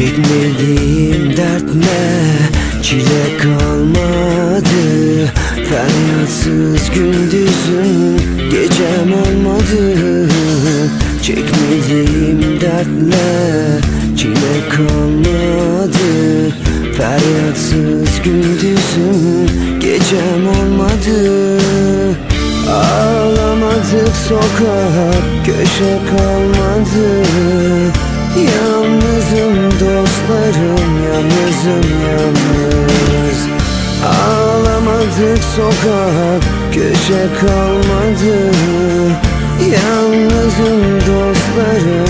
Çekmediğim dert ne? Çile kalmadı. Feryatsız gündüzüm Gecem olmadı. Çekmediğim dertle Çile kalmadı. Feryatsız gündüzüm Gecem olmadı. Ağlamadık sokak Köşe kalmadı. Yalnızım dostlarım Yalnızım yalnız. Ağlamadık sokak Köşe kalmadı. Yalnızım dostlarım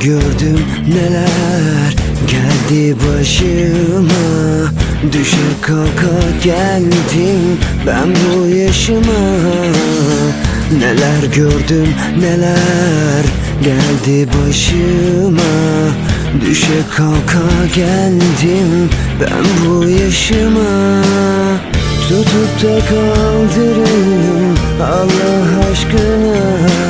gördüm neler geldi başıma. Düşe kalka geldim ben bu yaşıma. Neler gördüm neler geldi başıma. Düşe kalka geldim ben bu yaşıma. Tutup da kaldırın Allah aşkına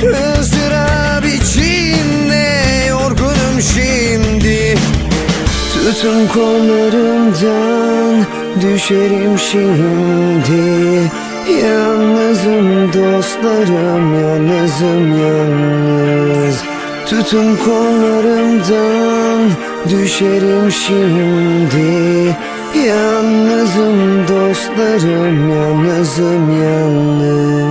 Hızdırap içinde yorgunum şimdi. Tutun kollarımdan düşerim şimdi. Yalnızım dostlarım yalnızım yalnız. Tutun kollarımdan düşerim şimdi. Yalnızım dostlarım yalnızım yalnız